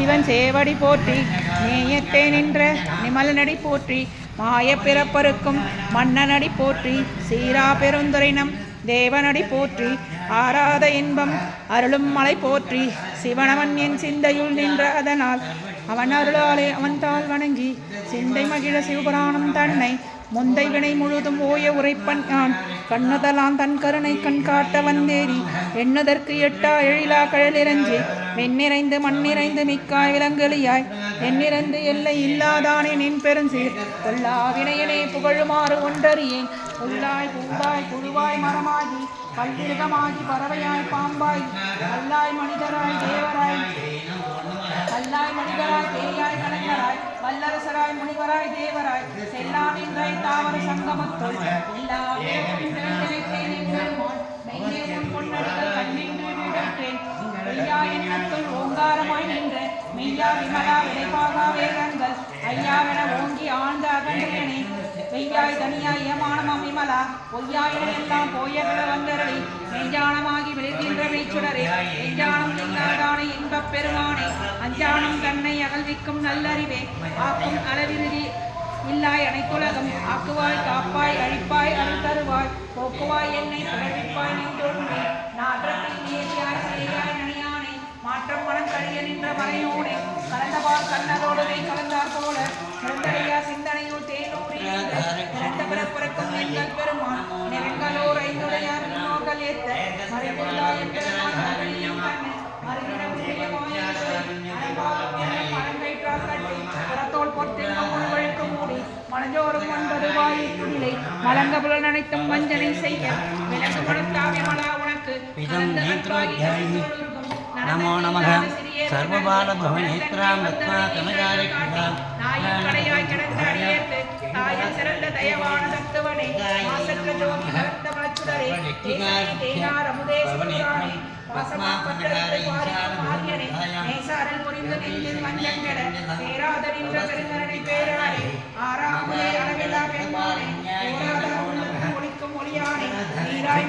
சிவன் சேவடி போற்றி நேயத்தே நின்ற நிமலனடி போற்றி மாய பிறப்பருக்கும் மன்னனடி போற்றி சீரா பெருந்துரைனம் தேவனடி போற்றி ஆராத இன்பம் அருளும் மலை போற்றி சிவனவன் என் சிந்தையுள் நின்ற அதனால் அவன் அருளாலே அவன் தாள் வணங்கி சிந்தை மகிழ சிவபுராணம் தன்னை முந்தைவினை முழுதும் ஓய உரைப்பன் யான் கண்ணுதலான் தன் கருணை கண் காட்ட வந்தேறி எண்ணுதற்கு எட்டா எழிலா கழலிறஞ்சி மென்னிறைந்து மண்ணிறைந்து மிக்காய் விலங்கலியாய் எண்ணிறந்து எல்லை இல்லாதானே நின் பெருஞ்சீர் கொல்லா வினையனே புகழுமாறு ஒன்றறியேன் புல்லாய் பூவாய் குழுவாய் மரமாகி பல்விருகமாகி பறவையாய் பாம்பாய் கல்லாய் மனிதராய் தேவராய் கல்லாய் மனிதராய் தேயாய் கலைஞராய் வல்ல முனிவராய் தேவராய். செல்லாமின்றை தாவர சங்கமத்துள் எல்லா ஓங்காரமாய் நின்ற. மெய்யா விமலா விளைவாகா வேகங்கள். ஐயாவென ஓங்கி ஆழ்ந்த அகன்றேனே. மெய்யாய் தனியாய் ஏமானமாம் விமலா பொய்யாயின எல்லாம் போயகள வந்தரளி. மெய்ஞானமாகி விளைகின்ற மெய்ச்சுடரே மெய்ஞானம் இல்லாதானே இன்பப் பெருமானே. அஞ்சானம் தன்னை அகழ்விக்கும் நல்லறிவே. ஆக்கும் அளவிருதி இல்லாய் அனைத்துலகம். ஆக்குவாய் காப்பாய் அழிப்பாய் அருள் தருவாய். போக்குவாய் என்னை புகழ்விப்பாய் நின்றோடுமே நாற்றத்தில் நேரியாய் சேயாய் நனியானே. மாற்றம் மனம் கழிய நின்ற மறையோனே கலந்தபால் கண்ணதோடுவே கலந்தார் போல சிறந்தடையா சிந்தனையுள் தேனூரி இரண்ட பிறப்பிறக்கும் எங்கள் பெருமான். நெருங்கலோர் ஐந்துடையார் நோக்கல் ஏத்த மறைபொருளாய் பெருமான். புறத்தோல் பொத்தெங்கும் மூடி ஒன்பது மலங்க புலன் அனைத்தும் வஞ்சனை செய்ய விலங்கு மலா உனக்கு. கலந்த நட்பாகி நமோ நமக. சர்வபாலபவநேத்ராம் ரத்னாகமகாரிக்ஷாம் நாயக்கடையாய் கிடந்த அடியேற்கு தாயில் சிறந்த தயவான தத்துவனே மாசற்ற ஜோதி கலந்த மலச்சுடரே தேசாதி தேனார் அமுதே சிவபுராணே வாசமா பத்திரத்தை பாரிக்கும் ஆரியனே நேசாரல் புரிந்து நெஞ்சில் மஞ்சங்கட பேராத நின்ற பெருங்கரனை பேரானே ஆறாமுதே அளவில்லா பெருமானே ஓராத உள்ளம் ஒளிக்கும் ஒளியானே நீராய்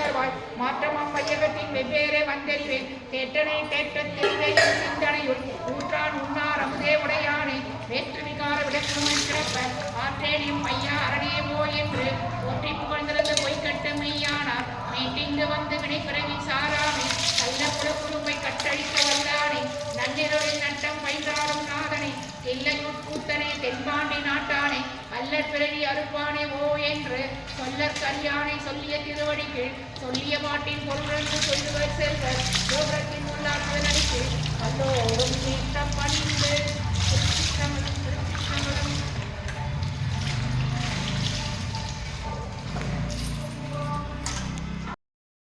துன்பம் மாற்றமாம் மையகத்தின் வெவ்வேறே வந்தறிவேன் தேற்றனை தேற்றத்தெளிவே சிந்தனையுள் ஊற்றான் உண்ணார் அமுதே உடையானை. வேற்று விகார விளக்கமை சிறப்ப. ஆற்றேனியும் ஐயா அரணேமோ என்று போற்றி புகழ்ந்திருந்த பொய்க்கட்டு மெய்யானார் மீட்டிங்கு வந்து வினைப்பிறவி சாராமை. நல்ல புறப்புறுப்பை கட்டழிக்க வல்லானே நன்னிரவில் நட்டம் பயின்றாலும் நாதனை. எல்லையுட் கூத்தனை தென்பாண்டி நாட்டானே. பிறவி அறுப்பானே ஓ என்று சொல்லற் கல்யாணை சொல்லிய திருவடிக்கு சொல்லிய பாட்டின் பொருளென்று சொல்லுவர் செல்வர். கோபுரத்தின் உள்ளாற்றுவதற்கு அல்லோரும் நீட்டம்